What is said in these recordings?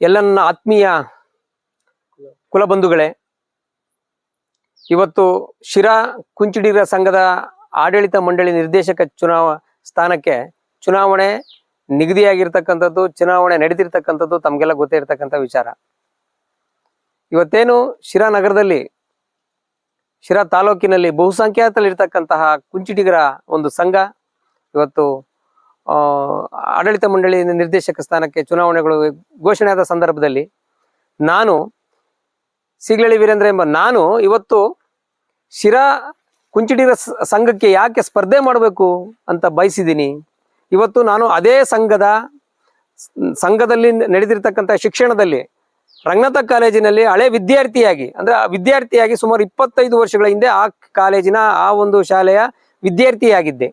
ಎಲ್ಲ ನನ್ನ ಆತ್ಮೀಯ ಕುಲಬಂಧುಗಳೇ, ಇವತ್ತು ಶಿರಾ ಕುಂಚಿಡಿಗರ ಸಂಘದ ಆಡಳಿತ ಮಂಡಳಿ ನಿರ್ದೇಶಕ ಚುನಾವ ಸ್ಥಾನಕ್ಕೆ ಚುನಾವಣೆ ನಿಗದಿಯಾಗಿರ್ತಕ್ಕಂಥದ್ದು, ಚುನಾವಣೆ ನಡೆದಿರ್ತಕ್ಕಂಥದ್ದು ತಮಗೆಲ್ಲ ಗೊತ್ತೇ ಇರತಕ್ಕಂಥ ವಿಚಾರ. ಇವತ್ತೇನು ಶಿರಾ ನಗರದಲ್ಲಿ, ಶಿರಾ ತಾಲೂಕಿನಲ್ಲಿ ಬಹುಸಂಖ್ಯಾತಲ್ಲಿರ್ತಕ್ಕಂತಹ ಕುಂಚಿಟಿಗರ ಒಂದು ಸಂಘ ಇವತ್ತು ಆಡಳಿತ ಮಂಡಳಿ ನಿರ್ದೇಶಕ ಸ್ಥಾನಕ್ಕೆ ಚುನಾವಣೆಗಳು ಘೋಷಣೆಯಾದ ಸಂದರ್ಭದಲ್ಲಿ ನಾನು ಸಿಗ್ಲಳ್ಳಿ ವೀರೇಂದ್ರ ಎಂಬ ನಾನು ಇವತ್ತು ಶಿರಾ ಕುಂಚಿಡಿರ ಸಂಘಕ್ಕೆ ಯಾಕೆ ಸ್ಪರ್ಧೆ ಮಾಡಬೇಕು ಅಂತ ಬಯಸಿದ್ದೀನಿ. ಇವತ್ತು ನಾನು ಅದೇ ಸಂಘದ ಸಂಘದಲ್ಲಿ ನಡೆದಿರ್ತಕ್ಕಂಥ ಶಿಕ್ಷಣದಲ್ಲಿ ರಂಗನಾಥ ಕಾಲೇಜಿನಲ್ಲಿ ಹಳೆ ವಿದ್ಯಾರ್ಥಿಯಾಗಿ, ಅಂದರೆ ವಿದ್ಯಾರ್ಥಿಯಾಗಿ ಸುಮಾರು ಇಪ್ಪತ್ತೈದು ವರ್ಷಗಳ ಹಿಂದೆ ಆ ಕಾಲೇಜಿನ ಆ ಒಂದು ಶಾಲೆಯ ವಿದ್ಯಾರ್ಥಿಯಾಗಿದ್ದೆ.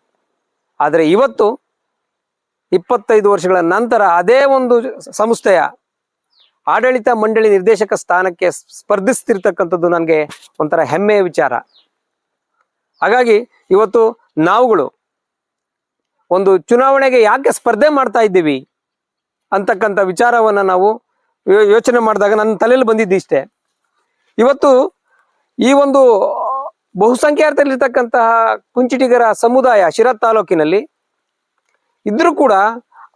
ಆದರೆ ಇವತ್ತು ಇಪ್ಪತ್ತೈದು ವರ್ಷಗಳ ನಂತರ ಅದೇ ಒಂದು ಸಂಸ್ಥೆಯ ಆಡಳಿತ ಮಂಡಳಿ ನಿರ್ದೇಶಕ ಸ್ಥಾನಕ್ಕೆ ಸ್ಪರ್ಧಿಸ್ತಿರ್ತಕ್ಕಂಥದ್ದು ನನಗೆ ಒಂಥರ ಹೆಮ್ಮೆಯ ವಿಚಾರ. ಹಾಗಾಗಿ ಇವತ್ತು ನಾವುಗಳು ಒಂದು ಚುನಾವಣೆಗೆ ಯಾಕೆ ಸ್ಪರ್ಧೆ ಮಾಡ್ತಾ ಇದ್ದೀವಿ ಅಂತಕ್ಕಂಥ ವಿಚಾರವನ್ನು ನಾವು ಯೋಚನೆ ಮಾಡಿದಾಗ ನನ್ನ ತಲೆಯಲ್ಲಿ ಬಂದಿದ್ದು ಇಷ್ಟೇ. ಇವತ್ತು ಈ ಒಂದು ಬಹುಸಂಖ್ಯಾತಲ್ಲಿರ್ತಕ್ಕಂತಹ ಕುಂಚಿಟಿಗರ ಸಮುದಾಯ ಶಿರಾ ತಾಲೂಕಿನಲ್ಲಿ ಇದ್ರೂ ಕೂಡ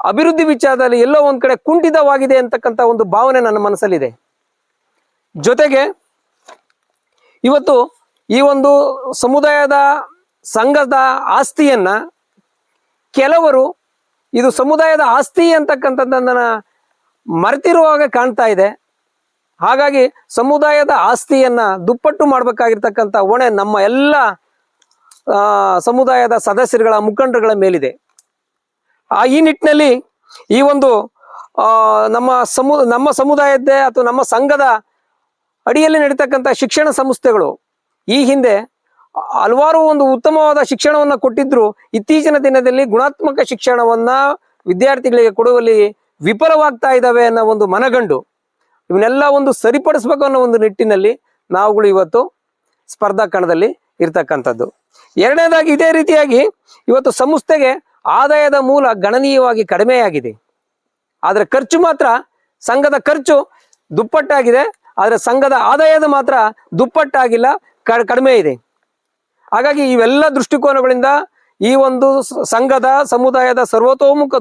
ಅಭಿವೃದ್ಧಿ ವಿಚಾರದಲ್ಲಿ ಎಲ್ಲೋ ಒಂದ್ ಕಡೆ ಕುಂಠಿತವಾಗಿದೆ ಅಂತಕ್ಕಂಥ ಒಂದು ಭಾವನೆ ನನ್ನ ಮನಸ್ಸಲ್ಲಿದೆ. ಜೊತೆಗೆ ಇವತ್ತು ಈ ಒಂದು ಸಮುದಾಯದ ಸಂಘದ ಆಸ್ತಿಯನ್ನ ಕೆಲವರು ಇದು ಸಮುದಾಯದ ಆಸ್ತಿ ಅಂತಕ್ಕಂಥದ್ದನ್ನ ಮರೆತಿರುವಾಗ ಕಾಣ್ತಾ ಇದೆ. ಹಾಗಾಗಿ ಸಮುದಾಯದ ಆಸ್ತಿಯನ್ನ ದುಪ್ಪಟ್ಟು ಮಾಡಬೇಕಾಗಿರ್ತಕ್ಕಂಥ ಹೊಣೆ ನಮ್ಮ ಎಲ್ಲ ಸಮುದಾಯದ ಸದಸ್ಯರುಗಳ ಮುಖಂಡರುಗಳ ಮೇಲಿದೆ. ಆ ಈ ನಿಟ್ಟಿನಲ್ಲಿ ಈ ಒಂದು ನಮ್ಮ ಸಮು, ನಮ್ಮ ಸಮುದಾಯದ್ದೇ ಅಥವಾ ನಮ್ಮ ಸಂಘದ ಅಡಿಯಲ್ಲಿ ನಡೀತಕ್ಕಂಥ ಶಿಕ್ಷಣ ಸಂಸ್ಥೆಗಳು ಈ ಹಿಂದೆ ಹಲವಾರು ಒಂದು ಉತ್ತಮವಾದ ಶಿಕ್ಷಣವನ್ನು ಕೊಟ್ಟಿದ್ರು. ಇತ್ತೀಚಿನ ದಿನದಲ್ಲಿ ಗುಣಾತ್ಮಕ ಶಿಕ್ಷಣವನ್ನ ವಿದ್ಯಾರ್ಥಿಗಳಿಗೆ ಕೊಡುವಲ್ಲಿ ವಿಫಲವಾಗ್ತಾ ಇದ್ದಾವೆ ಅನ್ನೋ ಒಂದು ಮನಗಂಡು. ಇವನ್ನೆಲ್ಲ ಒಂದು ಸರಿಪಡಿಸ್ಬೇಕು ಅನ್ನೋ ಒಂದು ನಿಟ್ಟಿನಲ್ಲಿ ನಾವುಗಳು ಇವತ್ತು ಸ್ಪರ್ಧಾ ಕಣದಲ್ಲಿ ಇರ್ತಕ್ಕಂಥದ್ದು. ಎರಡನೇದಾಗಿ ಇದೇ ರೀತಿಯಾಗಿ ಇವತ್ತು ಸಂಸ್ಥೆಗೆ ಆದಾಯದ ಮೂಲ ಗಣನೀಯವಾಗಿ ಕಡಿಮೆಯಾಗಿದೆ. ಆದರೆ ಖರ್ಚು ಮಾತ್ರ ಸಂಘದ ಖರ್ಚು ದುಪ್ಪಟ್ಟಾಗಿದೆ. ಆದರೆ ಸಂಘದ ಆದಾಯದ ಮಾತ್ರ ದುಪ್ಪಟ್ಟಾಗಿಲ್ಲ ಕಡಿಮೆ ಇದೆ. ಹಾಗಾಗಿ ಇವೆಲ್ಲ ದೃಷ್ಟಿಕೋನಗಳಿಂದ ಈ ಒಂದು ಸಂಘದ ಸಮುದಾಯದ ಸರ್ವತೋಮುಖ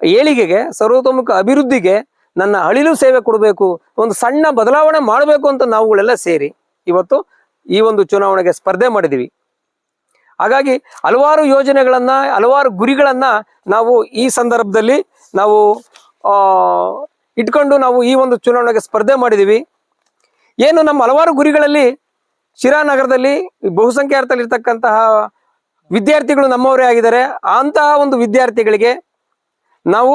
ಏಳಿಗೆಗೆ, ಸರ್ವತೋಮುಖ ಅಭಿವೃದ್ಧಿಗೆ ನನ್ನ ಅಳಿಲು ಸೇವೆ ಕೊಡಬೇಕು, ಒಂದು ಸಣ್ಣ ಬದಲಾವಣೆ ಮಾಡಬೇಕು ಅಂತ ನಾವುಗಳೆಲ್ಲ ಸೇರಿ ಇವತ್ತು ಈ ಒಂದು ಚುನಾವಣೆಗೆ ಸ್ಪರ್ಧೆ ಮಾಡಿದ್ದೀವಿ. ಹಾಗಾಗಿ ಹಲವಾರು ಯೋಜನೆಗಳನ್ನು, ಹಲವಾರು ಗುರಿಗಳನ್ನು ನಾವು ಈ ಸಂದರ್ಭದಲ್ಲಿ ನಾವು ಇಟ್ಕೊಂಡು ನಾವು ಈ ಒಂದು ಚುನಾವಣೆಗೆ ಸ್ಪರ್ಧೆ ಮಾಡಿದ್ದೀವಿ ಏನು ನಮ್ಮ ಹಲವಾರು ಗುರಿಗಳಲ್ಲಿ ಶಿರಾ ನಗರದಲ್ಲಿ ಬಹುಸಂಖ್ಯಾತಲ್ಲಿರ್ತಕ್ಕಂತಹ ವಿದ್ಯಾರ್ಥಿಗಳು ನಮ್ಮವರೇ ಆಗಿದ್ದಾರೆ. ಅಂತಹ ಒಂದು ವಿದ್ಯಾರ್ಥಿಗಳಿಗೆ ನಾವು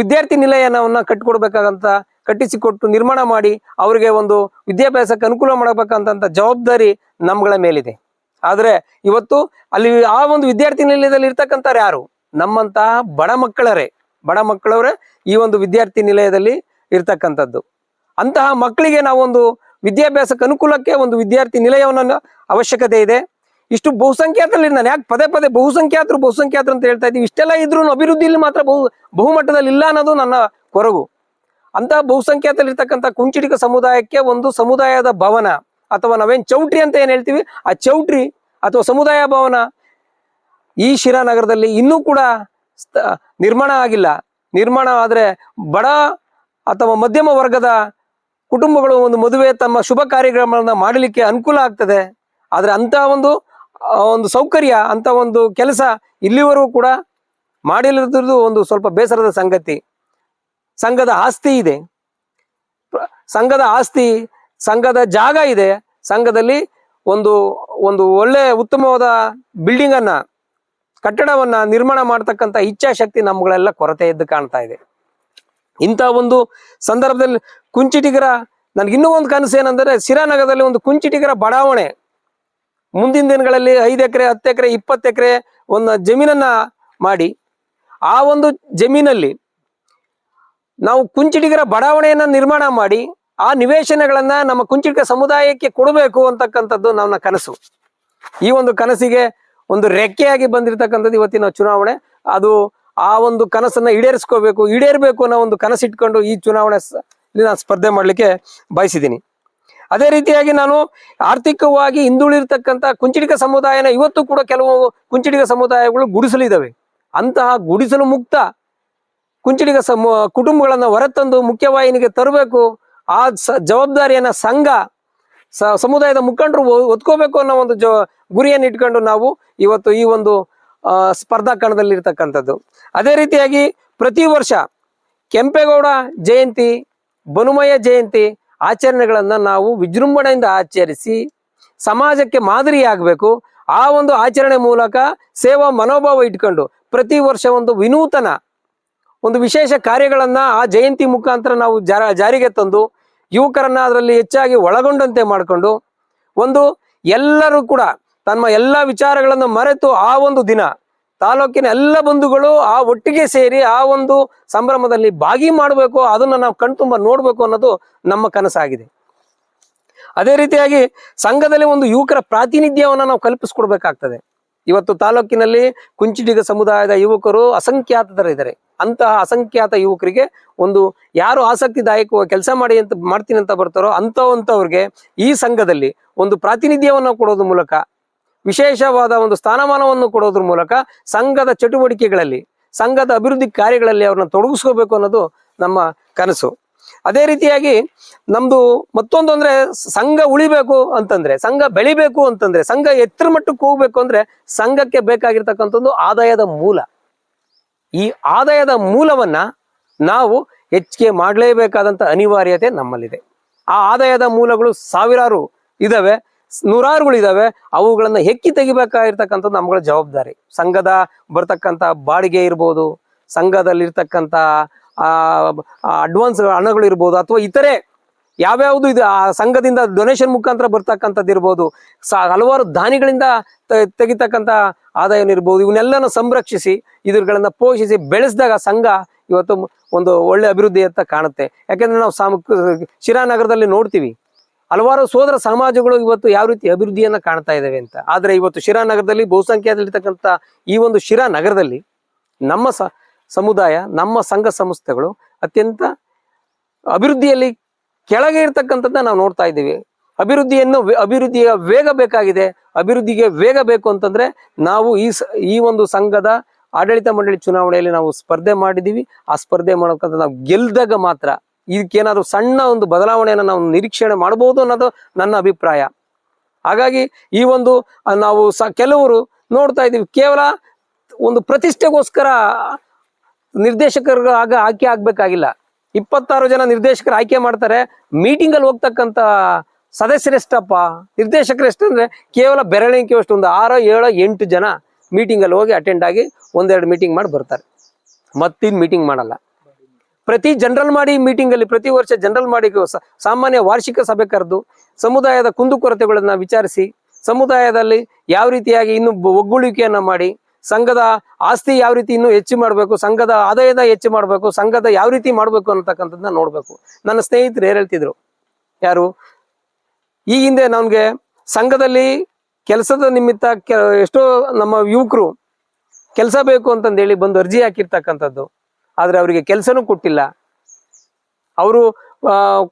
ವಿದ್ಯಾರ್ಥಿ ನಿಲಯನವನ್ನ ಕಟ್ಟಿಕೊಡ್ಬೇಕಾದಂಥ ಕಟ್ಟಿಸಿಕೊಟ್ಟು ನಿರ್ಮಾಣ ಮಾಡಿ ಅವರಿಗೆ ಒಂದು ವಿದ್ಯಾಭ್ಯಾಸಕ್ಕೆ ಅನುಕೂಲ ಮಾಡಬೇಕಂತ ಜವಾಬ್ದಾರಿ ನಮ್ಮಗಳ ಮೇಲಿದೆ. ಆದ್ರೆ ಇವತ್ತು ಅಲ್ಲಿ ಆ ಒಂದು ವಿದ್ಯಾರ್ಥಿ ನಿಲಯದಲ್ಲಿ ಇರ್ತಕ್ಕಂಥವ್ರು ಯಾರು? ನಮ್ಮಂತಹ ಬಡ ಮಕ್ಕಳರೇ. ಬಡ ಮಕ್ಕಳವರೇ ಈ ಒಂದು ವಿದ್ಯಾರ್ಥಿ ನಿಲಯದಲ್ಲಿ ಇರ್ತಕ್ಕಂಥದ್ದು. ಅಂತಹ ಮಕ್ಕಳಿಗೆ ನಾವೊಂದು ವಿದ್ಯಾಭ್ಯಾಸಕ್ಕೆ ಅನುಕೂಲಕ್ಕೆ ಒಂದು ವಿದ್ಯಾರ್ಥಿ ನಿಲಯವನ್ನ ಅವಶ್ಯಕತೆ ಇದೆ. ಇಷ್ಟು ಬಹುಸಂಖ್ಯಾತರಲ್ಲಿ ನಾನು ಯಾಕೆ ಪದೇ ಪದೇ ಬಹುಸಂಖ್ಯಾತರು ಬಹುಸಂಖ್ಯಾತರು ಅಂತ ಹೇಳ್ತಾ ಇದ್ದೀವಿ? ಇಷ್ಟೆಲ್ಲ ಇದ್ರೂ ಅಭಿವೃದ್ಧಿಯಲ್ಲಿ ಮಾತ್ರ ಬಹು, ಬಹುಮಟ್ಟದಲ್ಲಿ ಇಲ್ಲ ಅನ್ನೋದು ನನ್ನ ಕೊರಗು. ಅಂತಹ ಬಹುಸಂಖ್ಯಾತಲ್ಲಿರ್ತಕ್ಕಂಥ ಕುಂಚಿಟಿಕ ಸಮುದಾಯಕ್ಕೆ ಒಂದು ಸಮುದಾಯದ ಭವನ. ಅಥವಾ ನಾವೇನು ಚೌಟ್ರಿ ಅಂತ ಏನ್ ಹೇಳ್ತೀವಿ? ಆ ಚೌಟ್ರಿ ಅಥವಾ ಸಮುದಾಯ ಭವನ ಈ ಶಿರಾನಗರದಲ್ಲಿ ಇನ್ನೂ ಕೂಡ ನಿರ್ಮಾಣ ಆಗಿಲ್ಲ. ನಿರ್ಮಾಣ ಆದರೆ ಬಡ ಅಥವಾ ಮಧ್ಯಮ ವರ್ಗದ ಕುಟುಂಬಗಳು ಒಂದು ಮದುವೆ ತಮ್ಮ ಶುಭ ಕಾರ್ಯಕ್ರಮಗಳನ್ನ ಮಾಡಲಿಕ್ಕೆ ಅನುಕೂಲ ಆಗ್ತದೆ. ಆದರೆ ಅಂತ ಒಂದು ಒಂದು ಸೌಕರ್ಯ, ಅಂತ ಒಂದು ಕೆಲಸ ಇಲ್ಲಿವರೆಗೂ ಕೂಡ ಮಾಡಿಲ್ಲದ್ರದ್ದು ಒಂದು ಸ್ವಲ್ಪ ಬೇಸರದ ಸಂಗತಿ. ಸಂಘದ ಆಸ್ತಿ ಇದೆ. ಸಂಘದ ಆಸ್ತಿ ಸಂಘದ ಜಾಗ ಇದೆ. ಸಂಘದಲ್ಲಿ ಒಂದು ಒಂದು ಒಳ್ಳೆ ಉತ್ತಮವಾದ ಬಿಲ್ಡಿಂಗ್ ಅನ್ನ, ಕಟ್ಟಡವನ್ನ ನಿರ್ಮಾಣ ಮಾಡತಕ್ಕಂತ ಇಚ್ಛಾಶಕ್ತಿ ನಮ್ಗಳೆಲ್ಲ ಕೊರತೆ ಇದ್ದು ಕಾಣ್ತಾ ಇದೆ. ಇಂಥ ಒಂದು ಸಂದರ್ಭದಲ್ಲಿ ಕುಂಚಿಟಿಗರ, ನನ್ಗೆ ಇನ್ನೂ ಒಂದು ಕನಸು ಏನಂದ್ರೆ ಸಿರಾನಗರದಲ್ಲಿ ಒಂದು ಕುಂಚಿಟಿಗರ ಬಡಾವಣೆ. ಮುಂದಿನ ದಿನಗಳಲ್ಲಿ ಐದು ಎಕರೆ, ಹತ್ತು ಎಕರೆ, ಇಪ್ಪತ್ತು ಎಕರೆ ಒಂದು ಜಮೀನನ್ನ ಮಾಡಿ. ಆ ಒಂದು ಜಮೀನಲ್ಲಿ ನಾವು ಕುಂಚಿಟಿಗರ ಬಡಾವಣೆಯನ್ನ ನಿರ್ಮಾಣ ಮಾಡಿ. ಆ ನಿವೇಶನಗಳನ್ನ ನಮ್ಮ ಕುಂಚಿಟಿಕ ಸಮುದಾಯಕ್ಕೆ ಕೊಡಬೇಕು ಅಂತಕ್ಕಂಥದ್ದು ನನ್ನ ಕನಸು. ಈ ಒಂದು ಕನಸಿಗೆ ಒಂದು ರೆಕ್ಕೆಯಾಗಿ ಬಂದಿರತಕ್ಕಂಥದ್ದು ಇವತ್ತಿನ ಚುನಾವಣೆ. ಅದು ಆ ಒಂದು ಕನಸನ್ನ ಈಡೇರಿಸ್ಕೋಬೇಕು, ಈಡೇರಬೇಕು ಅನ್ನೋ ಒಂದು ಕನಸಿಟ್ಕೊಂಡು ಈ ಚುನಾವಣೆ ನಾನು ಸ್ಪರ್ಧೆ ಮಾಡಲಿಕ್ಕೆ ಬಯಸಿದ್ದೀನಿ. ಅದೇ ರೀತಿಯಾಗಿ ನಾನು ಆರ್ಥಿಕವಾಗಿ ಹಿಂದುಳಿರ್ತಕ್ಕಂಥ ಕುಂಚಿಟಿಕ ಸಮುದಾಯನ ಇವತ್ತು ಕೂಡ ಕೆಲವು ಕುಂಚಿಟಿಕ ಸಮುದಾಯಗಳು ಗುಡಿಸಲಿದ್ದಾವೆ ಅಂತಹ ಗುಡಿಸಲು ಮುಕ್ತ ಕುಂಚಿಟಿಗ ಸಮ, ಕುಟುಂಬಗಳನ್ನ ಹೊರತಂದು ಮುಖ್ಯವಾಹಿನಿಗೆ ತರಬೇಕು ಆ ಸ ಜವಾಬ್ದಾರಿಯನ್ನ ಸಂಘ, ಸ ಸಮುದಾಯದ ಮುಖಂಡರು ಒತ್ಕೋಬೇಕು ಅನ್ನೋ ಒಂದು ಜ, ಗುರಿಯನ್ನು ಇಟ್ಕೊಂಡು ನಾವು ಇವತ್ತು ಈ ಒಂದು ಸ್ಪರ್ಧಾ ಕಣದಲ್ಲಿ ಇರ್ತಕ್ಕಂಥದ್ದು ಅದೇ ರೀತಿಯಾಗಿ ಪ್ರತಿ ವರ್ಷ ಕೆಂಪೇಗೌಡ ಜಯಂತಿ ಬನುಮಯ ಜಯಂತಿ ಆಚರಣೆಗಳನ್ನು ನಾವು ವಿಜೃಂಭಣೆಯಿಂದ ಆಚರಿಸಿ ಸಮಾಜಕ್ಕೆ ಮಾದರಿಯಾಗಬೇಕು. ಆ ಒಂದು ಆಚರಣೆ ಮೂಲಕ ಸೇವಾ ಮನೋಭಾವ ಇಟ್ಕೊಂಡು ಪ್ರತಿ ವರ್ಷ ಒಂದು ವಿನೂತನ, ಒಂದು ವಿಶೇಷ ಕಾರ್ಯಗಳನ್ನು ಆ ಜಯಂತಿ ಮುಖಾಂತರ ನಾವು ಜಾರ, ಜಾರಿಗೆ ತಂದು ಯುವಕರನ್ನ ಅದರಲ್ಲಿ ಹೆಚ್ಚಾಗಿ ಒಳಗೊಂಡಂತೆ ಮಾಡಿಕೊಂಡು ಒಂದು ಎಲ್ಲರೂ ಕೂಡ ತಮ್ಮ ಎಲ್ಲ ವಿಚಾರಗಳನ್ನು ಮರೆತು ಆ ಒಂದು ದಿನ ತಾಲೂಕಿನ ಎಲ್ಲ ಬಂಧುಗಳು ಆ ಒಟ್ಟಿಗೆ ಸೇರಿ ಆ ಒಂದು ಸಂಭ್ರಮದಲ್ಲಿ ಭಾಗಿ ಮಾಡಬೇಕು, ಅದನ್ನ ನಾವು ಕಣ್ತುಂಬ ನೋಡಬೇಕು ಅನ್ನೋದು ನಮ್ಮ ಕನಸಾಗಿದೆ. ಅದೇ ರೀತಿಯಾಗಿ ಸಂಘದಲ್ಲಿ ಒಂದು ಯುವಕರ ಪ್ರಾತಿನಿಧ್ಯವನ್ನು ನಾವು ಕಲ್ಪಿಸ್ಕೊಡ್ಬೇಕಾಗ್ತದೆ. ಇವತ್ತು ತಾಲೂಕಿನಲ್ಲಿ ಕುಂಚಿಟಿಗ ಸಮುದಾಯದ ಯುವಕರು ಅಸಂಖ್ಯಾತರಿದ್ದಾರೆ ಅಂತಹ ಅಸಂಖ್ಯಾತ ಯುವಕರಿಗೆ ಒಂದು ಯಾರು ಆಸಕ್ತಿದಾಯಕವಾಗಿ ಕೆಲಸ ಮಾಡಿ ಅಂತ ಮಾಡ್ತೀನಿ ಅಂತ ಬರ್ತಾರೋ ಅಂಥವಂಥವ್ರಿಗೆ ಈ ಸಂಘದಲ್ಲಿ ಒಂದು ಪ್ರಾತಿನಿಧ್ಯವನ್ನು ಕೊಡೋದ್ರ ಮೂಲಕ, ವಿಶೇಷವಾದ ಒಂದು ಸ್ಥಾನಮಾನವನ್ನು ಕೊಡೋದ್ರ ಮೂಲಕ ಸಂಘದ ಚಟುವಟಿಕೆಗಳಲ್ಲಿ, ಸಂಘದ ಅಭಿವೃದ್ಧಿ ಕಾರ್ಯಗಳಲ್ಲಿ ಅವ್ರನ್ನ ತೊಡಗಿಸ್ಕೋಬೇಕು ಅನ್ನೋದು ನಮ್ಮ ಕನಸು. ಅದೇ ರೀತಿಯಾಗಿ ನಮ್ದು ಮತ್ತೊಂದು ಅಂದ್ರೆ ಸಂಘ ಉಳಿಬೇಕು ಅಂತಂದ್ರೆ, ಸಂಘ ಬೆಳಿಬೇಕು ಅಂತಂದ್ರೆ, ಸಂಘ ಎತ್ತರ ಮಟ್ಟಕ್ಕೆ ಹೋಗ್ಬೇಕು ಅಂದ್ರೆ ಸಂಘಕ್ಕೆ ಬೇಕಾಗಿರ್ತಕ್ಕಂಥದ್ದು ಆದಾಯದ ಮೂಲ. ಈ ಆದಾಯದ ಮೂಲವನ್ನ ನಾವು ಹೆಚ್ಚಿಗೆ ಮಾಡಲೇಬೇಕಾದಂತ ಅನಿವಾರ್ಯತೆ ನಮ್ಮಲ್ಲಿದೆ. ಆ ಆದಾಯದ ಮೂಲಗಳು ಸಾವಿರಾರು ಇದ್ದಾವೆ ನೂರಾರುಗಳು ಅವುಗಳನ್ನು ಹೆಕ್ಕಿ ತೆಗಿಬೇಕಾಗಿರ್ತಕ್ಕಂಥದ್ದು ನಮ್ಗಳ ಜವಾಬ್ದಾರಿ. ಸಂಘದ ಬರ್ತಕ್ಕಂಥ ಬಾಡಿಗೆ ಇರ್ಬೋದು, ಸಂಘದಲ್ಲಿರ್ತಕ್ಕಂಥ ಅಡ್ವಾನ್ಸ್ ಹಣಗಳು ಇರ್ಬೋದು ಅಥವಾ ಇತರೆ ಯಾವ್ಯಾವುದು ಇದು ಆ ಸಂಘದಿಂದ ಡೊನೇಷನ್ ಮುಖಾಂತರ ಬರ್ತಕ್ಕಂಥದ್ದು ಇರ್ಬೋದು ಹಲವಾರು ದಾನಿಗಳಿಂದ ತೆಗಿತಕ್ಕಂಥ ಆದಾಯ ಇರ್ಬೋದು, ಇವನ್ನೆಲ್ಲನೂ ಸಂರಕ್ಷಿಸಿ, ಇದ್ರಗಳನ್ನ ಪೋಷಿಸಿ ಬೆಳೆಸಿದಾಗ ಸಂಘ ಇವತ್ತು ಒಂದು ಒಳ್ಳೆ ಅಭಿವೃದ್ಧಿ ಅಂತ ಕಾಣುತ್ತೆ. ಯಾಕೆಂದ್ರೆ ನಾವು ಸಾಮ ಶಿರಾನಗರದಲ್ಲಿ ನೋಡ್ತೀವಿ, ಹಲವಾರು ಸೋದರ ಸಮಾಜಗಳು ಇವತ್ತು ಯಾವ ರೀತಿ ಅಭಿವೃದ್ಧಿಯನ್ನು ಕಾಣ್ತಾ ಇದ್ದಾವೆ ಅಂತ. ಆದರೆ ಇವತ್ತು ಶಿರಾನಗರದಲ್ಲಿ ಬಹುಸಂಖ್ಯಾತಲ್ಲಿರ್ತಕ್ಕಂಥ ಈ ಒಂದು ಶಿರಾನಗರದಲ್ಲಿ ನಮ್ಮ ಸಮುದಾಯ, ನಮ್ಮ ಸಂಘ ಸಂಸ್ಥೆಗಳು ಅತ್ಯಂತ ಅಭಿವೃದ್ಧಿಯಲ್ಲಿ ಕೆಳಗೆ ಇರ್ತಕ್ಕಂಥದ್ದನ್ನ ನಾವು ನೋಡ್ತಾ ಇದ್ದೀವಿ. ಅಭಿವೃದ್ಧಿಯನ್ನು ಅಭಿವೃದ್ಧಿಯ ವೇಗ ಬೇಕಾಗಿದೆ. ಅಭಿವೃದ್ಧಿಗೆ ವೇಗ ಬೇಕು ಅಂತಂದ್ರೆ ನಾವು ಈ ಈ ಒಂದು ಸಂಘದ ಆಡಳಿತ ಮಂಡಳಿ ಚುನಾವಣೆಯಲ್ಲಿ ನಾವು ಸ್ಪರ್ಧೆ ಮಾಡಿದೀವಿ ಆ ಸ್ಪರ್ಧೆ ಮಾಡೋಕ್ಕಂತ ನಾವು ಗೆಲ್ದಾಗ ಮಾತ್ರ ಇದಕ್ಕೇನಾದ್ರು ಸಣ್ಣ ಒಂದು ಬದಲಾವಣೆಯನ್ನು ನಾವು ನಿರೀಕ್ಷಣೆ ಮಾಡಬಹುದು ಅನ್ನೋದು ನನ್ನ ಅಭಿಪ್ರಾಯ. ಹಾಗಾಗಿ ಈ ಒಂದು ನಾವು ಸ, ಕೆಲವರು ನೋಡ್ತಾ ಇದ್ದೀವಿ. ಕೇವಲ ಒಂದು ಪ್ರತಿಷ್ಠೆಗೋಸ್ಕರ ನಿರ್ದೇಶಕರ ಆಗ ಆಯ್ಕೆ ಆಗ್ಬೇಕಾಗಿಲ್ಲ. ಇಪ್ಪತ್ತಾರು ಜನ ನಿರ್ದೇಶಕರು ಆಯ್ಕೆ ಮಾಡ್ತಾರೆ. ಮೀಟಿಂಗ್ ಅಲ್ಲಿ ಹೋಗ್ತಕ್ಕಂತ ಸದಸ್ಯರೆಷ್ಟಪ್ಪ? ನಿರ್ದೇಶಕರು ಎಷ್ಟಂದ್ರೆ ಕೇವಲ ಬೆರಳಿಕೆ ಅಷ್ಟು ಒಂದು ಆರೋ, ಏಳೋ, ಎಂಟು ಜನ ಮೀಟಿಂಗ್ ಅಲ್ಲಿ ಹೋಗಿ ಅಟೆಂಡ್ ಆಗಿ ಒಂದೆರಡು ಮೀಟಿಂಗ್ ಮಾಡಿ ಬರ್ತಾರೆ. ಮತ್ತಿನ್ ಮೀಟಿಂಗ್ ಮಾಡಲ್ಲ. ಪ್ರತಿ ಜನರಲ್ ಮಾಡಿ ಮೀಟಿಂಗ್ ಅಲ್ಲಿ, ಪ್ರತಿ ವರ್ಷ ಜನರಲ್ ಮಾಡಿ ಸಾಮಾನ್ಯ ವಾರ್ಷಿಕ ಸಭೆ ಕರೆದು ಸಮುದಾಯದ ಕುಂದುಕೊರತೆಗಳನ್ನ ವಿಚಾರಿಸಿ, ಸಮುದಾಯದಲ್ಲಿ ಯಾವ ರೀತಿಯಾಗಿ ಇನ್ನು ಒಗ್ಗೂಳಿಕೆಯನ್ನ ಮಾಡಿ ಸಂಘದ ಆಸ್ತಿ ಯಾವ ರೀತಿ ಇನ್ನೂ ಹೆಚ್ಚು ಮಾಡಬೇಕು, ಸಂಘದ ಆದಾಯದ ಹೆಚ್ಚು ಮಾಡಬೇಕು, ಸಂಘದ ಯಾವ ರೀತಿ ಮಾಡಬೇಕು ಅನ್ನತಕ್ಕಂಥದ್ದನ್ನ ನೋಡಬೇಕು. ನನ್ನ ಸ್ನೇಹಿತರು ಹೇಳ್ತಿದ್ರು? ಯಾರು? ಈ ಹಿಂದೆ ನಮ್ಗೆ ಸಂಘದಲ್ಲಿ ಕೆಲಸದ ನಿಮಿತ್ತ ಎಷ್ಟೋ ನಮ್ಮ ಯುವಕರು ಕೆಲಸ ಬೇಕು ಅಂತಂದೇಳಿ ಬಂದು ಅರ್ಜಿ ಹಾಕಿರ್ತಕ್ಕಂಥದ್ದು. ಆದ್ರೆ ಅವರಿಗೆ ಕೆಲಸನೂ ಕೊಟ್ಟಿಲ್ಲ. ಅವರು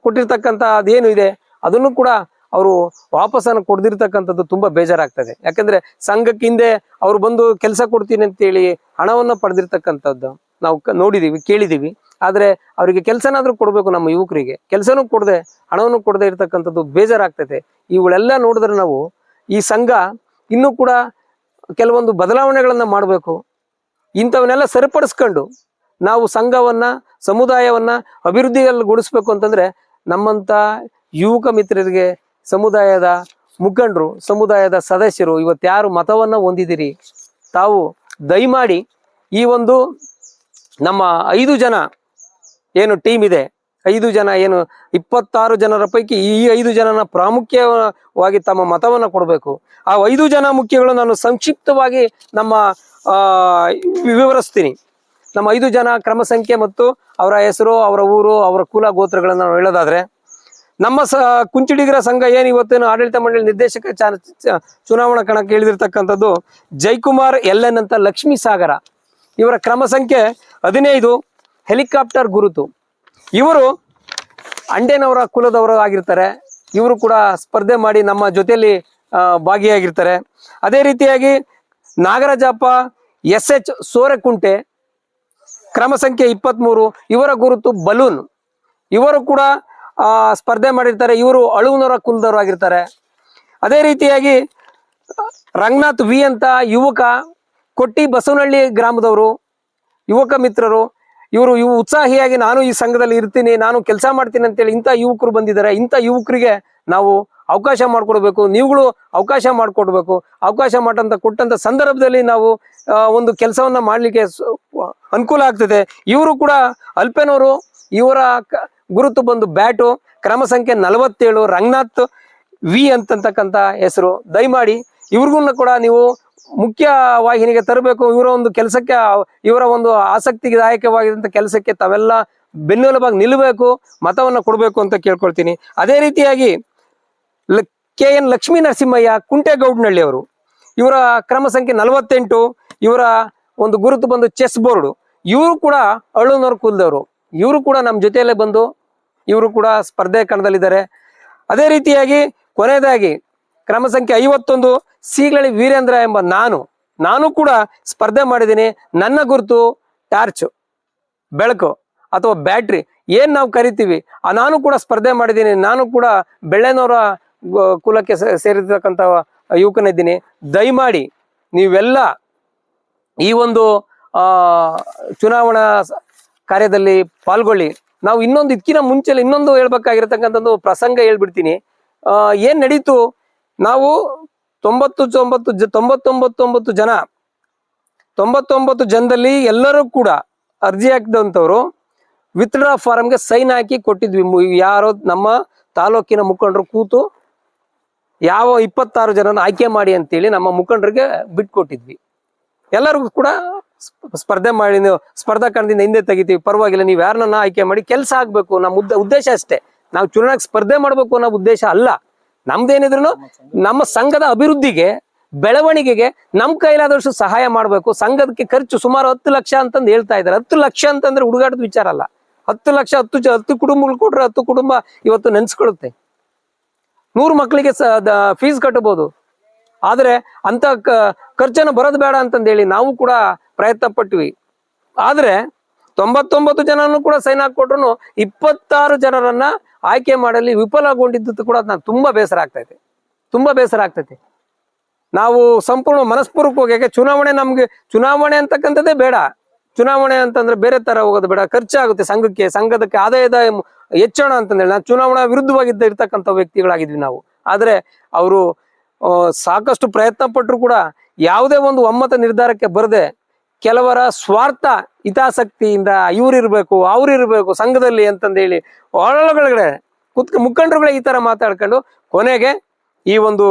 ಕೊಟ್ಟಿರ್ತಕ್ಕಂಥ ಅದೇನು ಇದೆ? ಅದನ್ನು ಕೂಡ ಅವರು ವಾಪಸ್ಸನ್ನು ಕೊಡ್ದಿರ್ತಕ್ಕಂಥದ್ದು ತುಂಬಾ ಬೇಜಾರಾಗ್ತದೆ. ಯಾಕಂದ್ರೆ ಸಂಘಕ್ಕೆ ಹಿಂದೆ ಅವ್ರು ಬಂದು ಕೆಲಸ ಕೊಡ್ತೀನಿ ಅಂತೇಳಿ ಹಣವನ್ನು ಪಡೆದಿರ್ತಕ್ಕಂಥದ್ದು ನಾವು ನೋಡಿದೀವಿ, ಕೇಳಿದೀವಿ. ಆದ್ರೆ ಅವರಿಗೆ ಕೆಲಸನಾದ್ರೂ ಕೊಡಬೇಕು ನಮ್ಮ ಯುವಕರಿಗೆ. ಕೆಲಸನೂ ಕೊಡದೆ, ಹಣವನ್ನು ಕೊಡದೆ ಇರ್ತಕ್ಕಂಥದ್ದು ಬೇಜಾರಾಗ್ತದೆ. ಇವುಗಳೆಲ್ಲ ನೋಡಿದ್ರೆ ನಾವು ಈ ಸಂಘ ಇನ್ನೂ ಕೂಡ ಕೆಲವೊಂದು ಬದಲಾವಣೆಗಳನ್ನ ಮಾಡಬೇಕು. ಇಂಥವನ್ನೆಲ್ಲ ಸರಿಪಡಿಸ್ಕೊಂಡು ನಾವು ಸಂಘವನ್ನ, ಸಮುದಾಯವನ್ನ ಅಭಿವೃದ್ಧಿಗೊಳಿಸ್ಬೇಕು ಅಂತಂದ್ರೆ ನಮ್ಮಂತ ಯುವಕ ಮಿತ್ರರಿಗೆ ಸಮುದಾಯದ ಮುಖಂಡರು, ಸಮುದಾಯದ ಸದಸ್ಯರು ಇವತ್ತು ಯಾರು ಮತವನ್ನು ಹೊಂದಿದ್ದೀರಿ ತಾವು ದಯಮಾಡಿ ಈ ಒಂದು ನಮ್ಮ ಐದು ಜನ ಏನು ಟೀಮ್ ಇದೆ. ಐದು ಜನ ಏನು ಇಪ್ಪತ್ತಾರು ಜನರ ಪೈಕಿ ಈ ಐದು ಜನನ ಪ್ರಾಮುಖ್ಯವಾಗಿ ತಮ್ಮ ಮತವನ್ನು ಕೊಡಬೇಕು. ಆ ಐದು ಜನ ಮುಖ್ಯಗಳು ನಾನು ಸಂಕ್ಷಿಪ್ತವಾಗಿ ನಮ್ಮ ವಿವರಿಸ್ತೀನಿ. ನಮ್ಮ ಐದು ಜನ ಕ್ರಮ ಸಂಖ್ಯೆ ಮತ್ತು ಅವರ ಹೆಸರು, ಅವರ ಊರು, ಅವರ ಕುಲ ಗೋತ್ರಗಳನ್ನು ನಾವು ಹೇಳೋದಾದ್ರೆ ನಮ್ಮ ಸ ಕುಂಚಿಡಿಗರ ಸಂಘ ಏನು ಇವತ್ತೇನು ಆಡಳಿತ ಮಂಡಳಿ ನಿರ್ದೇಶಕ ಚುನಾವಣಾ ಕಣಕ್ಕೆ ಇಳಿದಿರ್ತಕ್ಕಂಥದ್ದು ಜೈಕುಮಾರ್ ಎಲ್ ಎನ್ ಅಂತ ಲಕ್ಷ್ಮೀ ಸಾಗರ. ಇವರ ಕ್ರಮ ಸಂಖ್ಯೆ ಹದಿನೈದು, ಹೆಲಿಕಾಪ್ಟರ್ ಗುರುತು. ಇವರು ಅಂಡೇನವರ ಕುಲದವರು ಆಗಿರ್ತಾರೆ. ಇವರು ಕೂಡ ಸ್ಪರ್ಧೆ ಮಾಡಿ ನಮ್ಮ ಜೊತೆಯಲ್ಲಿ ಭಾಗಿಯಾಗಿರ್ತಾರೆ. ಅದೇ ರೀತಿಯಾಗಿ ನಾಗರಾಜಪ್ಪ ಎಸ್ ಎಚ್ ಸೋರೆಕುಂಟೆ, ಕ್ರಮ ಸಂಖ್ಯೆ ಇಪ್ಪತ್ತ್ಮೂರು ಇವರ ಗುರುತು ಬಲೂನ್. ಇವರು ಕೂಡ ಸ್ಪರ್ಧೆ ಮಾಡಿರ್ತಾರೆ. ಇವರು ಅಳುವನವರ ಕುಲದವರು ಆಗಿರ್ತಾರೆ. ಅದೇ ರೀತಿಯಾಗಿ, ರಂಗನಾಥ್ ವಿ ಅಂತ ಯುವಕ, ಕೊಟ್ಟಿ ಬಸವನಹಳ್ಳಿ ಗ್ರಾಮದವರು, ಯುವಕ ಮಿತ್ರರು, ಇವರು, ಇವು ಉತ್ಸಾಹಿಯಾಗಿ ನಾನು ಈ ಸಂಘದಲ್ಲಿ ಇರ್ತೀನಿ, ನಾನು ಕೆಲಸ ಮಾಡ್ತೀನಿ ಅಂತೇಳಿ ಇಂಥ ಯುವಕರು ಬಂದಿದ್ದಾರೆ. ಇಂಥ ಯುವಕರಿಗೆ ನಾವು ಅವಕಾಶ ಮಾಡಿಕೊಡ್ಬೇಕು. ನೀವುಗಳು ಅವಕಾಶ ಮಾಡಿಕೊಡ್ಬೇಕು. ಅವಕಾಶ ಮಾಡಂತ ಕೊಟ್ಟಂತ ಸಂದರ್ಭದಲ್ಲಿ ನಾವು ಒಂದು ಕೆಲಸವನ್ನ ಮಾಡಲಿಕ್ಕೆ ಅನುಕೂಲ ಆಗ್ತದೆ. ಇವರು ಕೂಡ ಅಲ್ಪೆನವರು ಇವರ ಗುರುತು ಬಂದು ಬ್ಯಾಟು, ಕ್ರಮ ಸಂಖ್ಯೆ ನಲವತ್ತೇಳು, ರಂಗನಾಥ್ ವಿ ಅಂತಕ್ಕಂಥ ಹೆಸರು. ದಯಮಾಡಿ ಇವ್ರಿಗೂ ಕೂಡ ನೀವು ಮುಖ್ಯ ವಾಹಿನಿಗೆ ತರಬೇಕು. ಇವರ ಒಂದು ಕೆಲಸಕ್ಕೆ, ಇವರ ಒಂದು ಆಸಕ್ತಿದಾಯಕವಾಗಿದ್ದಂಥ ಕೆಲಸಕ್ಕೆ ತಾವೆಲ್ಲ ಬೆನ್ನೆಲುಬಾಗಿ ನಿಲ್ಲಬೇಕು, ಮತವನ್ನು ಕೊಡಬೇಕು ಅಂತ ಕೇಳ್ಕೊಳ್ತೀನಿ. ಅದೇ ರೀತಿಯಾಗಿ ಕೆ ಎನ್ ಲಕ್ಷ್ಮೀ ನರಸಿಂಹಯ್ಯ ಕುಂಟೆಗೌಡನಹಳ್ಳಿ ಅವರು, ಇವರ ಕ್ರಮ ಸಂಖ್ಯೆ ನಲವತ್ತೆಂಟು, ಇವರ ಒಂದು ಗುರುತು ಬಂದು ಚೆಸ್ ಬೋರ್ಡು, ಇವರು ಕೂಡ ಅಳುನವ್ರ ಕುಲದವರು ಇವರು ಕೂಡ ನಮ್ಮ ಜೊತೆಯಲ್ಲೇ ಬಂದು ಇವರು ಕೂಡ ಸ್ಪರ್ಧೆ ಕಣದಲ್ಲಿದ್ದಾರೆ. ಅದೇ ರೀತಿಯಾಗಿ ಕೊನೆಯದಾಗಿ ಕ್ರಮ ಸಂಖ್ಯೆ ಐವತ್ತೊಂದು ಸಿಗಳಿ ವೀರೇಂದ್ರ ಎಂಬ ನಾನು ನಾನು ಕೂಡ ಸ್ಪರ್ಧೆ ಮಾಡಿದ್ದೀನಿ. ನನ್ನ ಗುರುತು ಟಾರ್ಚ್, ಬೆಳಕು ಅಥವಾ ಬ್ಯಾಟ್ರಿ ಏನು ನಾವು ಕರಿತೀವಿ, ಆ ನಾನು ಕೂಡ ಸ್ಪರ್ಧೆ ಮಾಡಿದ್ದೀನಿ. ನಾನು ಕೂಡ ಬೆಳ್ಳೆನವರ ಕುಲಕ್ಕೆ ಸೇರಿರ್ತಕ್ಕಂಥ ಯುವಕನಿದ್ದೀನಿ. ದಯಮಾಡಿ ನೀವೆಲ್ಲ ಈ ಒಂದು ಚುನಾವಣಾ ಕಾರ್ಯದಲ್ಲಿ ಪಾಲ್ಗೊಳ್ಳಿ. ನಾವು ಇನ್ನೊಂದು ಇದಕ್ಕಿನ ಮುಂಚೆ ಇನ್ನೊಂದು ಹೇಳ್ಬೇಕಾಗಿರತಕ್ಕಂಥದ್ದು ಪ್ರಸಂಗ ಹೇಳ್ಬಿಡ್ತೀನಿ. ಏನ್ ನಡೀತು? ನಾವು ತೊಂಬತ್ತು ತೊಂಬತ್ತು ಜ, ತೊಂಬತ್ತೊಂಬತ್ತೊಂಬತ್ತು ಜನ, ತೊಂಬತ್ತೊಂಬತ್ತು ಜನದಲ್ಲಿ ಎಲ್ಲರೂ ಕೂಡ ಅರ್ಜಿ ಹಾಕಿದಂಥವ್ರು ವಿತ್ಡ್ರಾ ಫಾರಂಗೆ ಸೈನ್ ಹಾಕಿ ಕೊಟ್ಟಿದ್ವಿ. ಯಾರೋ ನಮ್ಮ ತಾಲೂಕಿನ ಮುಖಂಡರು ಕೂತು ಯಾವ ಇಪ್ಪತ್ತಾರು ಜನನ ಆಯ್ಕೆ ಮಾಡಿ ಅಂತೇಳಿ ನಮ್ಮ ಮುಖಂಡರಿಗೆ ಬಿಟ್ಕೊಟ್ಟಿದ್ವಿ. ಎಲ್ಲರಿಗೂ ಕೂಡ ಸ್ಪರ್ಧೆ ಮಾಡಿ ನೀವು ಸ್ಪರ್ಧಾ ಕಣದಿಂದ ಹಿಂದೆ ತೆಗಿತೀವಿ. ಪರವಾಗಿಲ್ಲ, ನೀವು ಯಾರನ್ನ ಆಯ್ಕೆ ಮಾಡಿ ಕೆಲಸ ಆಗ್ಬೇಕು ನಮ್ಮ ಉದ್ದ ಉದ್ದೇಶ ಅಷ್ಟೇ. ನಾವು ಚುನಾವಣೆಗೆ ಸ್ಪರ್ಧೆ ಮಾಡಬೇಕು ಅನ್ನೋ ಉದ್ದೇಶ ಅಲ್ಲ. ನಮ್ದೇನಿದ್ರು ನಮ್ಮ ಸಂಘದ ಅಭಿವೃದ್ಧಿಗೆ, ಬೆಳವಣಿಗೆಗೆ ನಮ್ಮ ಕೈಲಾದಷ್ಟು ಸಹಾಯ ಮಾಡಬೇಕು. ಸಂಘದಕ್ಕೆ ಖರ್ಚು ಸುಮಾರು ಹತ್ತು ಲಕ್ಷ ಅಂತಂದು ಹೇಳ್ತಾ ಇದ್ದಾರೆ. ಹತ್ತು ಲಕ್ಷ ಅಂತಂದ್ರೆ ಹುಡುಗಾಟದ ವಿಚಾರ ಅಲ್ಲ. ಹತ್ತು ಲಕ್ಷ, ಹತ್ತು ಹತ್ತು ಕುಟುಂಬಗಳು ಕೊಟ್ರೆ ಹತ್ತು ಕುಟುಂಬ ಇವತ್ತು ನೆನ್ಸ್ಕೊಳ್ಳುತ್ತೆ. ನೂರು ಮಕ್ಕಳಿಗೆ ಫೀಸ್ ಕಟ್ಟಬಹುದು ಆದರೆ ಅಂತ ಖರ್ಚನ್ನು ಬರೋದು ಬೇಡ ಅಂತಂದೇಳಿ ನಾವು ಕೂಡ ಪ್ರಯತ್ನ ಪಟ್ವಿ ಆದ್ರೆ ತೊಂಬತ್ತೊಂಬತ್ತು ಜನನು ಕೂಡ ಸೈನ್ ಹಾಕೊಟ್ರು ಇಪ್ಪತ್ತಾರು ಜನರನ್ನ ಆಯ್ಕೆ ಮಾಡಲಿ ವಿಫಲಗೊಂಡಿದ್ದು ಕೂಡ ನಾನು ತುಂಬಾ ಬೇಸರ ಆಗ್ತೈತೆ. ತುಂಬಾ ಬೇಸರ ಆಗ್ತೈತೆ. ನಾವು ಸಂಪೂರ್ಣ ಮನಸ್ಪೂರ್ವಕವಾಗಿ ಯಾಕೆ ಚುನಾವಣೆ ನಮ್ಗೆ, ಚುನಾವಣೆ ಅಂತಕ್ಕಂಥದ್ದೇ ಬೇಡ. ಚುನಾವಣೆ ಅಂತಂದ್ರೆ ಬೇರೆ ತರ ಹೋಗೋದು ಬೇಡ. ಖರ್ಚಾಗುತ್ತೆ ಸಂಘಕ್ಕೆ, ಸಂಘದಕ್ಕೆ ಆದಾಯದ ಹೆಚ್ಚಣ ಅಂತಂದೇಳಿ. ನಾನು ಚುನಾವಣಾ ವಿರುದ್ಧವಾಗಿದ್ದ ಇರ್ತಕ್ಕಂಥ ವ್ಯಕ್ತಿಗಳಾಗಿದ್ವಿ ನಾವು. ಆದ್ರೆ ಅವರು ಸಾಕಷ್ಟು ಪ್ರಯತ್ನ ಪಟ್ಟರು ಕೂಡ ಯಾವುದೇ ಒಂದು ಒಮ್ಮತ ನಿರ್ಧಾರಕ್ಕೆ ಬರದೆ ಕೆಲವರ ಸ್ವಾರ್ಥ, ಹಿತಾಸಕ್ತಿಯಿಂದ ಇವ್ರಿರ್ಬೇಕು, ಅವ್ರಿರ್ಬೇಕು ಸಂಘದಲ್ಲಿ ಅಂತಂದೇಳಿ ಒಳಗಡೆ ಕುತ್ಕ ಮುಖಂಡರುಗಳೇ ಈ ತರ ಮಾತಾಡ್ಕೊಂಡು ಕೊನೆಗೆ ಈ ಒಂದು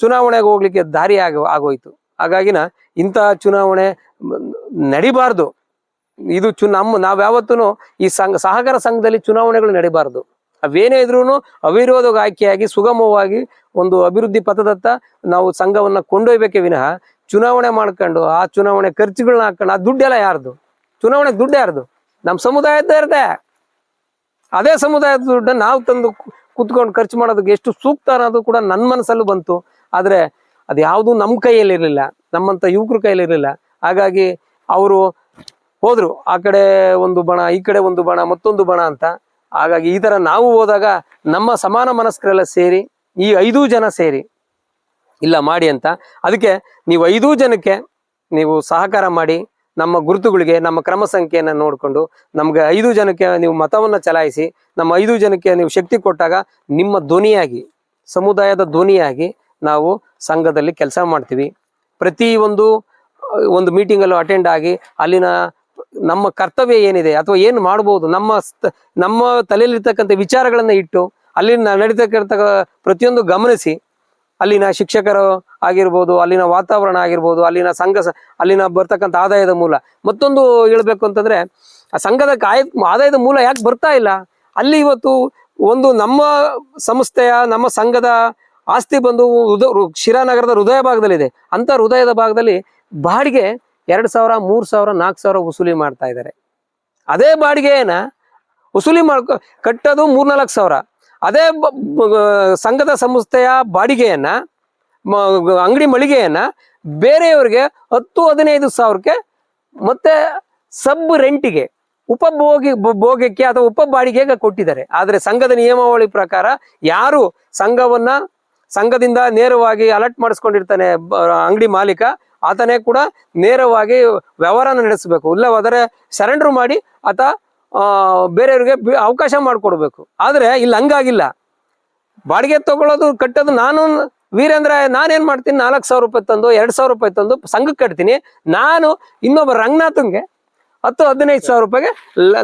ಚುನಾವಣೆಗೆ ಹೋಗ್ಲಿಕ್ಕೆ ದಾರಿ ಆಗ, ಆಗೋಯ್ತು. ಹಾಗಾಗಿನ ಇಂತಹ ಚುನಾವಣೆ ನಡಿಬಾರ್ದು. ಇದು ಚು, ನಮ್ಮ ನಾವ್ ಯಾವತ್ತೂ ಈ ಸಂಘ, ಸಹಕಾರ ಸಂಘದಲ್ಲಿ ಚುನಾವಣೆಗಳು ನಡಿಬಾರ್ದು. ಅವೇನೇ ಇದ್ರೂ ಅವಿರೋಧ ಆಯ್ಕೆಯಾಗಿ ಸುಗಮವಾಗಿ ಒಂದು ಅಭಿವೃದ್ಧಿ ಪಥದತ್ತ ನಾವು ಸಂಘವನ್ನ ಕೊಂಡೊಯ್ಬೇಕೇ ವಿನಃ ಚುನಾವಣೆ ಮಾಡ್ಕೊಂಡು, ಆ ಚುನಾವಣೆ ಖರ್ಚುಗಳನ್ನ ಹಾಕೊಂಡು, ಆ ದುಡ್ಡೆಲ್ಲ ಯಾರ್ದು? ಚುನಾವಣೆಗೆ ದುಡ್ಡು ಯಾರ್ದು? ನಮ್ಮ ಸಮುದಾಯದ ಇರದೆ ಅದೇ ಸಮುದಾಯದ ದುಡ್ಡನ್ನ ನಾವು ತಂದು ಕುತ್ಕೊಂಡು ಖರ್ಚು ಮಾಡೋದಕ್ಕೆ ಎಷ್ಟು ಸೂಕ್ತ ಅನ್ನೋದು ಕೂಡ ನನ್ನ ಮನಸ್ಸಲ್ಲೂ ಬಂತು. ಆದರೆ ಅದು ಯಾವುದು ನಮ್ಮ ಕೈಯಲ್ಲಿರಲಿಲ್ಲ ನಮ್ಮಂಥ ಯುವಕರ ಕೈಯಲ್ಲಿ ಇರಲಿಲ್ಲ. ಹಾಗಾಗಿ ಅವರು ಹೋದರು, ಆ ಕಡೆ ಒಂದು ಬಣ, ಈ ಕಡೆ ಒಂದು ಬಣ, ಮತ್ತೊಂದು ಬಣ ಅಂತ. ಹಾಗಾಗಿ ಈ ಥರ ನಾವು ಹೋದಾಗ ನಮ್ಮ ಸಮಾನ ಮನಸ್ಕರೆಲ್ಲ ಸೇರಿ, ಈ ಐದೂ ಜನ ಸೇರಿ ಇಲ್ಲ ಮಾಡಿ ಅಂತ. ಅದಕ್ಕೆ ನೀವು ಐದೂ ಜನಕ್ಕೆ ನೀವು ಸಹಕಾರ ಮಾಡಿ, ನಮ್ಮ ಗುರುತುಗಳಿಗೆ, ನಮ್ಮ ಕ್ರಮ ಸಂಖ್ಯೆಯನ್ನು ನೋಡಿಕೊಂಡು ನಮ್ಗೆ ಐದು ಜನಕ್ಕೆ ನೀವು ಮತವನ್ನು ಚಲಾಯಿಸಿ, ನಮ್ಮ ಐದು ಜನಕ್ಕೆ ನೀವು ಶಕ್ತಿ ಕೊಟ್ಟಾಗ ನಿಮ್ಮ ಧ್ವನಿಯಾಗಿ, ಸಮುದಾಯದ ಧ್ವನಿಯಾಗಿ ನಾವು ಸಂಘದಲ್ಲಿ ಕೆಲಸ ಮಾಡ್ತೀವಿ. ಪ್ರತಿ ಒಂದು ಮೀಟಿಂಗಲ್ಲೂ ಅಟೆಂಡ್ ಆಗಿ ಅಲ್ಲಿನ ನಮ್ಮ ಕರ್ತವ್ಯ ಏನಿದೆ ಅಥವಾ ಏನು ಮಾಡ್ಬೋದು, ನಮ್ಮ ನಮ್ಮ ತಲೆಯಲ್ಲಿರ್ತಕ್ಕಂಥ ವಿಚಾರಗಳನ್ನು ಇಟ್ಟು, ಅಲ್ಲಿನ ನಡೀತಕ್ಕಂಥ ಪ್ರತಿಯೊಂದು ಗಮನಿಸಿ ಅಲ್ಲಿನ ಶಿಕ್ಷಕರು ಆಗಿರ್ಬೋದು, ಅಲ್ಲಿನ ವಾತಾವರಣ ಆಗಿರ್ಬೋದು, ಅಲ್ಲಿನ ಸಂಘ ಅಲ್ಲಿನ ಬರ್ತಕ್ಕಂಥ ಆದಾಯದ ಮೂಲ. ಮತ್ತೊಂದು ಹೇಳ್ಬೇಕು ಅಂತಂದ್ರೆ, ಆ ಸಂಘದ ಆಯ ಆದಾಯದ ಮೂಲ ಯಾಕೆ ಬರ್ತಾ ಇಲ್ಲ? ಅಲ್ಲಿ ಇವತ್ತು ಒಂದು ನಮ್ಮ ಸಂಸ್ಥೆಯ, ನಮ್ಮ ಸಂಘದ ಆಸ್ತಿ ಬಂದು ಶಿರಾನಗರದ ಹೃದಯ ಭಾಗದಲ್ಲಿದೆ. ಅಂತ ಹೃದಯದ ಭಾಗದಲ್ಲಿ ಬಾಡಿಗೆ ಎರಡು ಸಾವಿರ, ಮೂರು ಸಾವಿರ, ನಾಲ್ಕು ಸಾವಿರ ವಸೂಲಿ ಮಾಡ್ತಾ ಇದ್ದಾರೆ. ಅದೇ ಬಾಡಿಗೆನ ವಸೂಲಿ ಮಾಡ್ಕೊ, ಕಟ್ಟೋದು ಮೂರ್ನಾಲ್ಕು ಸಾವಿರ. ಅದೇ ಸಂಘದ ಸಂಸ್ಥೆಯ ಬಾಡಿಗೆಯನ್ನ ಅಂಗಡಿ ಮಳಿಗೆಯನ್ನ ಬೇರೆಯವರಿಗೆ ಹತ್ತು ಹದಿನೈದು ಸಾವಿರಕ್ಕೆ ಮತ್ತೆ ಸಬ್ ರೆಂಟಿಗೆ, ಉಪಭೋಗಿ ಭೋಗಕ್ಕೆ ಅಥವಾ ಉಪ ಬಾಡಿಗೆಗೆ ಕೊಟ್ಟಿದ್ದಾರೆ. ಆದರೆ ಸಂಘದ ನಿಯಮಾವಳಿ ಪ್ರಕಾರ ಯಾರು ಸಂಘವನ್ನ, ಸಂಘದಿಂದ ನೇರವಾಗಿ ಅಲರ್ಟ್ ಮಾಡಿಸ್ಕೊಂಡಿರ್ತಾನೆ ಅಂಗಡಿ ಮಾಲೀಕ, ಆತನೇ ಕೂಡ ನೇರವಾಗಿ ವ್ಯವಹಾರನ ನಡೆಸಬೇಕು. ಇಲ್ಲವಾದರೆ ಸರೆಂಡರ್ ಮಾಡಿ ಆತ ಬೇರೆಯವ್ರಿಗೆ ಅವಕಾಶ ಮಾಡಿಕೊಡ್ಬೇಕು. ಆದರೆ ಇಲ್ಲಿ, ಹಂಗಾಗಿಲ್ಲ. ಬಾಡಿಗೆ ತಗೊಳ್ಳೋದು ಕಟ್ಟೋದು ನಾನು ವೀರೇಂದ್ರ, ನಾನೇನು ಮಾಡ್ತೀನಿ? ನಾಲ್ಕು ಸಾವಿರ ರೂಪಾಯಿ ತಂದು, ಎರಡು ಸಾವಿರ ರೂಪಾಯಿ ತಂದು ಸಂಘಕ್ಕೆ ಕಟ್ತೀನಿ. ನಾನು ಇನ್ನೊಬ್ಬ ರಂಗನಾಥನ್ಗೆ ಹತ್ತು ಹದಿನೈದು ಸಾವಿರ ರೂಪಾಯಿಗೆ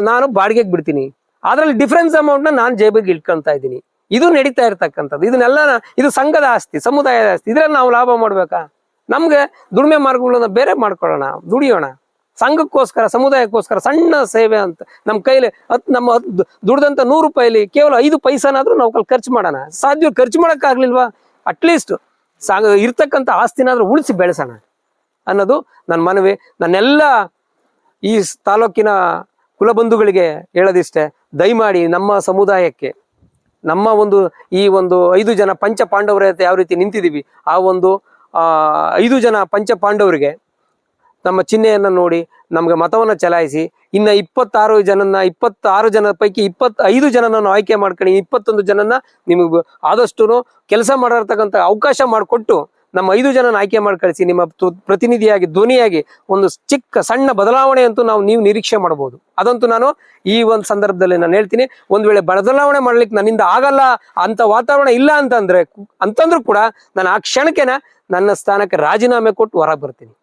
ನಾನು ಬಾಡಿಗೆಗೆ ಬಿಡ್ತೀನಿ. ಅದರಲ್ಲಿ ಡಿಫ್ರೆನ್ಸ್ ಅಮೌಂಟ್ನ ನಾನು ಜೇಬಿಗೆ ಇಟ್ಕೊಂತ ಇದ್ದೀನಿ. ಇದು ನಡೀತಾ ಇರ್ತಕ್ಕಂಥದ್ದು. ಇದನ್ನೆಲ್ಲ ಇದು ಸಂಘದ ಆಸ್ತಿ, ಸಮುದಾಯದ ಆಸ್ತಿ. ಇದರಲ್ಲಿ ನಾವು ಲಾಭ ಮಾಡಬೇಕಾ? ನಮಗೆ ದುಡಿಮೆ ಮಾರ್ಗಗಳನ್ನ ಬೇರೆ ಮಾಡ್ಕೊಳ್ಳೋಣ, ದುಡಿಯೋಣ. ಸಂಘಕ್ಕೋಸ್ಕರ, ಸಮುದಾಯಕ್ಕೋಸ್ಕರ ಸಣ್ಣ ಸೇವೆ ಅಂತ ನಮ್ಮ ಕೈಲಿ ಹತ್ತು ನಮ್ಮ ಹತ್, ದು- ದುಡ್ದಂತ ನೂರು ರೂಪಾಯಿಲಿ ಕೇವಲ ಐದು ಪೈಸಾನಾದ್ರೂ ನಾವು ಖರ್ಚು ಮಾಡೋಣ. ಸಾಧ್ಯ ಖರ್ಚು ಮಾಡೋಕ್ಕಾಗ್ಲಿಲ್ವಾ? ಅಟ್ಲೀಸ್ಟ್ ಸಾಗ, ಇರ್ತಕ್ಕಂಥ ಆಸ್ತಿನಾದ್ರೂ ಉಳಿಸಿ ಬೆಳೆಸೋಣ ಅನ್ನೋದು ನನ್ನ ಮನವಿ. ನನ್ನೆಲ್ಲ ಈ ತಾಲೂಕಿನ ಕುಲಬಂಧುಗಳಿಗೆ ಹೇಳೋದಿಷ್ಟೇ, ದಯಮಾಡಿ ನಮ್ಮ ಸಮುದಾಯಕ್ಕೆ, ನಮ್ಮ ಒಂದು ಈ ಒಂದು ಐದು ಜನ ಪಂಚ ಪಾಂಡವರ ಯಾವ ರೀತಿ ನಿಂತಿದ್ದೀವಿ, ಆ ಒಂದು ಐದು ಜನ ಪಂಚ ಪಾಂಡವರಿಗೆ ನಮ್ಮ ಚಿಹ್ನೆಯನ್ನು ನೋಡಿ ನಮಗೆ ಮತವನ್ನು ಚಲಾಯಿಸಿ, ಇನ್ನ ಇಪ್ಪತ್ತಾರು ಜನನ ಇಪ್ಪತ್ತಾರು ಜನ ಪೈಕಿ ಇಪ್ಪತ್ತೈದು ಜನನನ್ನು ಆಯ್ಕೆ ಮಾಡ್ಕೊಂಡು ಇಪ್ಪತ್ತೊಂದು ಜನನ ನಿಮಗೆ ಆದಷ್ಟು ಕೆಲಸ ಮಾಡಿರ್ತಕ್ಕಂಥ ಅವಕಾಶ ಮಾಡಿಕೊಟ್ಟು ನಮ್ಮ ಐದು ಜನನ ಆಯ್ಕೆ ಮಾಡಿ ಕಳಿಸಿ, ನಿಮ್ಮ ಪ್ರತಿನಿಧಿಯಾಗಿ, ಧ್ವನಿಯಾಗಿ ಒಂದು ಚಿಕ್ಕ ಸಣ್ಣ ಬದಲಾವಣೆ ಅಂತೂ ನಾವು ನೀವು ನಿರೀಕ್ಷೆ ಮಾಡಬಹುದು ಅದಂತೂ ನಾನು ಈ ಒಂದು ಸಂದರ್ಭದಲ್ಲಿ ನಾನು ಹೇಳ್ತೀನಿ, ಒಂದ್ ವೇಳೆ ಬದಲಾವಣೆ ಮಾಡ್ಲಿಕ್ಕೆ ನನ್ನಿಂದ ಆಗಲ್ಲ ಅಂತ ವಾತಾವರಣ ಇಲ್ಲ ಅಂತಂದ್ರೆ, ಅಂತಂದ್ರೂ ಕೂಡ ನಾನು ಆ ಕ್ಷಣಕ್ಕೆನ ನನ್ನ ಸ್ಥಾನಕ್ಕೆ ರಾಜೀನಾಮೆ ಕೊಟ್ಟು ಹೊರಗೆ ಬರ್ತೀನಿ.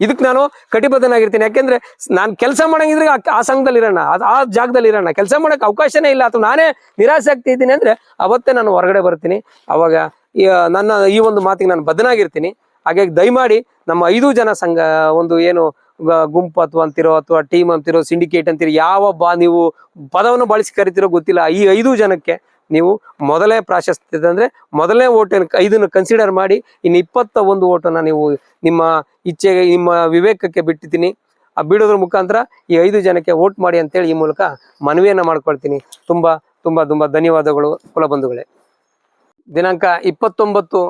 ಇದಕ್ಕೆ ನಾನು ಕಟಿಬದ್ಧನಾಗಿರ್ತೀನಿ. ಯಾಕೆಂದ್ರೆ ನಾನು ಕೆಲಸ ಮಾಡಂಗಿದ್ರೆ ಆ- ಸಂಘದಲ್ಲಿ ಇರೋಣ. ಆ- ಜಾಗದಲ್ಲಿ ಇರೋಣ. ಕೆಲಸ ಮಾಡಕ್ ಅವಕಾಶನೇ ಇಲ್ಲ. ಅಥವಾ ನಾನೇ ನಿರಾಸೆ ಆಗ್ತಾ ಇದ್ದೀನಿ ಅಂದ್ರೆ ಅವತ್ತೇ ನಾನು ಹೊರಗಡೆ ಬರ್ತೀನಿ. ಅವಾಗ ನನ್ನ ಈ ಒಂದು ಮಾತಿಗೆ ನಾನು ಬದ್ಧನಾಗಿರ್ತೀನಿ. ಹಾಗಾಗಿ ದಯಮಾಡಿ ನಮ್ಮ ಐದು ಜನ ಸಂಘ, ಒಂದು ಏನು ಗುಂಪು ಅಥವಾ ಅಂತಿರೋ ಅಥವಾ ಟೀಮ್ ಅಂತಿರೋ, ಸಿಂಡಿಕೇಟ್ ಅಂತಿರೋ, ಯಾವ ಬಾ, ನೀವು ಪದವನ್ನು ಬಳಸಿ ಕರಿತಿರೋ ಗೊತ್ತಿಲ್ಲ. ಈ ಐದು ಜನಕ್ಕೆ ನೀವು ಮೊದಲೇ ಪ್ರಾಶಸ್ತ್ಯ ಅಂದ್ರೆ ಮೊದಲನೇ ಓಟ್ ಐದನ್ನು ಕನ್ಸಿಡರ್ ಮಾಡಿ ಇನ್ನು ಇಪ್ಪತ್ತ ಒಂದು ಓಟನ್ನ ನೀವು ನಿಮ್ಮ ಇಚ್ಛೆಗೆ, ನಿಮ್ಮ ವಿವೇಕಕ್ಕೆ ಬಿಟ್ಟಿದ್ದೀನಿ. ಆ ಬಿಡೋದ್ರ ಮುಖಾಂತರ ಈ ಐದು ಜನಕ್ಕೆ ವೋಟ್ ಮಾಡಿ ಅಂತೇಳಿ ಈ ಮೂಲಕ ಮನವಿಯನ್ನು ಮಾಡ್ಕೊಳ್ತೀನಿ. ತುಂಬಾ ತುಂಬಾ ತುಂಬಾ ಧನ್ಯವಾದಗಳು ಕುಲಬಂಧುಗಳೇ. ದಿನಾಂಕ ಇಪ್ಪತ್ತೊಂಬತ್ತು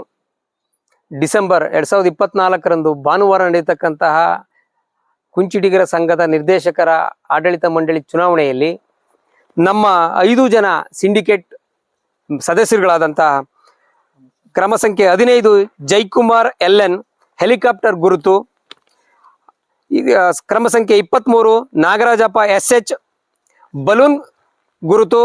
ಡಿಸೆಂಬರ್ ಎರಡು ಸಾವಿರದ ಇಪ್ಪತ್ನಾಲ್ಕರಂದು ಭಾನುವಾರ ನಡೆಯತಕ್ಕಂತಹ ಕುಂಚಿಡಿಗರ ಸಂಘದ ನಿರ್ದೇಶಕರ ಆಡಳಿತ ಮಂಡಳಿ ಚುನಾವಣೆಯಲ್ಲಿ ನಮ್ಮ ಐದು ಜನ ಸಿಂಡಿಕೇಟ್ ಸದಸ್ಯರುಗಳಾದಂತಹ ಕ್ರಮ ಸಂಖ್ಯೆ ಹದಿನೈದು ಜೈಕುಮಾರ್ ಎಲ್ ಎನ್, ಹೆಲಿಕಾಪ್ಟರ್ ಗುರುತು. ಕ್ರಮ ಸಂಖ್ಯೆ ಇಪ್ಪತ್ತ್ಮೂರು ನಾಗರಾಜಪ್ಪ ಎಸ್ ಎಚ್, ಬಲೂನ್ ಗುರುತು.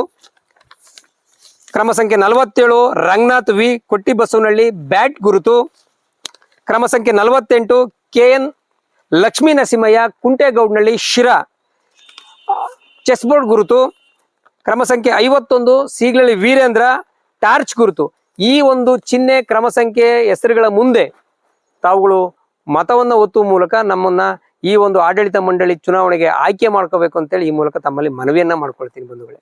ಕ್ರಮ ಸಂಖ್ಯೆ ನಲವತ್ತೇಳು ರಂಗನಾಥ್ ವಿ ಕೊಟ್ಟಿ ಬಸವನಹಳ್ಳಿ ಬ್ಯಾಟ್ ಗುರುತು. ಕ್ರಮ ಸಂಖ್ಯೆ ನಲವತ್ತೆಂಟು K N Lakshmi Narasimhaiah Kuntegowdanahalli Sira. Chess board ಗುರುತು. ಕ್ರಮ ಸಂಖ್ಯೆ ಐವತ್ತೊಂದು, ಸೀಗ್ಲಳ್ಳಿ ವೀರೇಂದ್ರ, ಟಾರ್ಚ್ ಗುರುತು. ಈ ಒಂದು ಚಿಹ್ನೆ ಕ್ರಮ ಸಂಖ್ಯೆ ಹೆಸರುಗಳ ಮುಂದೆ ತಾವುಗಳು ಮತವನ್ನು ಒತ್ತುವ ಮೂಲಕ ನಮ್ಮನ್ನ ಈ ಒಂದು ಆಡಳಿತ ಮಂಡಳಿ ಚುನಾವಣೆಗೆ ಆಯ್ಕೆ ಮಾಡ್ಕೋಬೇಕು ಅಂತೇಳಿ ಈ ಮೂಲಕ ತಮ್ಮಲ್ಲಿ ಮನವಿಯನ್ನ ಮಾಡ್ಕೊಳ್ತೀನಿ ಬಂಧುಗಳೇ.